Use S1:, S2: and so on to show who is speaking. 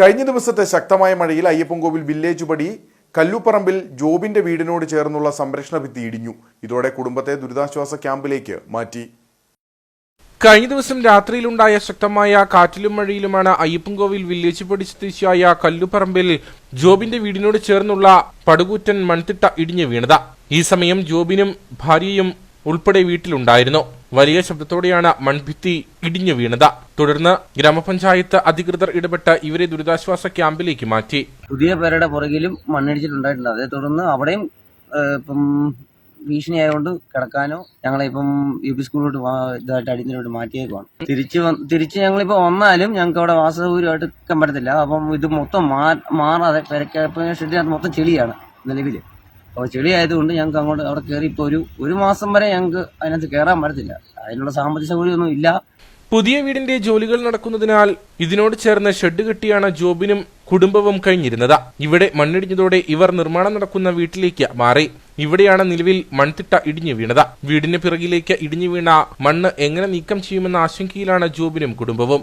S1: കഴിഞ്ഞ ദിവസത്തെ ശക്തമായ മഴയിൽ അയ്യപ്പൻകോവിൽ വില്ലേജ് പടി കല്ലുപ്പറമ്പിൽ ജോബിന്റെ വീടിനോട് ചേർന്നുള്ള സംരക്ഷണ ഭിത്തി ഇടിഞ്ഞു. ഇതോടെ കുടുംബത്തെ ദുരിതാശ്വാസ ക്യാമ്പിലേക്ക് മാറ്റി.
S2: കഴിഞ്ഞ ദിവസം രാത്രിയിലുണ്ടായ ശക്തമായ കാറ്റിലും മഴയിലുമാണ് അയ്യപ്പൻകോവിൽ വില്ലേജ് പടി സ്വദേശിയായ കല്ലുപറമ്പിൽ ജോബിന്റെ വീടിനോട് ചേർന്നുള്ള പടുകൂറ്റൻ മൺതിട്ട ഇടിഞ്ഞു വീണത്. ഈ സമയം ജോബിനും ഭാര്യയും ഉൾപ്പെടെ വീട്ടിലുണ്ടായിരുന്നു. വലിയ ശബ്ദത്തോടെയാണ് മൺഭിത്തി ഇടിഞ്ഞു വീണത്. തുടർന്ന് ഗ്രാമപഞ്ചായത്ത് അധികൃതർ ഇടപെട്ട് ഇവരെ ദുരിതാശ്വാസ ക്യാമ്പിലേക്ക് മാറ്റി.
S3: പുതിയ പേരുടെ പുറകിലും മണ്ണിടിച്ചിട്ടുണ്ടായിട്ടുണ്ട്. അതേ തുടർന്ന് അവിടെയും ഇപ്പം ഭീഷണി ആയതുകൊണ്ട് കിടക്കാനോ ഞങ്ങളെ ഇപ്പം യു പി സ്കൂളിലോട്ട് ഇതായിട്ട് അടിഞ്ഞിലോട്ട് മാറ്റിയേക്കുവാണ്. തിരിച്ച് തിരിച്ച് ഞങ്ങളിപ്പോൾ വന്നാലും ഞങ്ങൾക്ക് അവിടെ വാസസൗകര്യമായിട്ട് നിൽക്കാൻ പറ്റത്തില്ല. അപ്പം ഇത് മൊത്തം മാറാതെ പെരക്കാൻ ഷെഡിനകത്ത് മൊത്തം ചെളിയാണ് നിലവിൽ അപ്പോൾ ചെളി ആയതുകൊണ്ട് ഞങ്ങൾക്ക് അങ്ങോട്ട് അവിടെ കയറി ഇപ്പോൾ ഒരു ഒരു മാസം വരെ ഞങ്ങൾക്ക് അതിനകത്ത് കയറാൻ പറ്റത്തില്ല. അതിനുള്ള സാമ്പത്തിക സൗകര്യമൊന്നും ഇല്ല.
S2: പുതിയ വീടിന്റെ ജോലികൾ നടക്കുന്നതിനാൽ ഇതിനോട് ചേർന്ന് ഷെഡ് കെട്ടിയാണ് ജോബിനും കുടുംബവും കഴിഞ്ഞിരുന്നത്. ഇവിടെ മണ്ണിടിഞ്ഞതോടെ ഇവർ നിർമ്മാണം നടക്കുന്ന വീട്ടിലേക്ക് മാറി. ഇവിടെയാണ് നിലവിൽ മൺതിട്ട ഇടിഞ്ഞു വീണത്. വീടിന് പിറകിലേക്ക് ഇടിഞ്ഞു വീണ മണ്ണ് എങ്ങനെ നീക്കം ചെയ്യുമെന്ന ആശങ്കയിലാണ് ജോബിനും കുടുംബവും.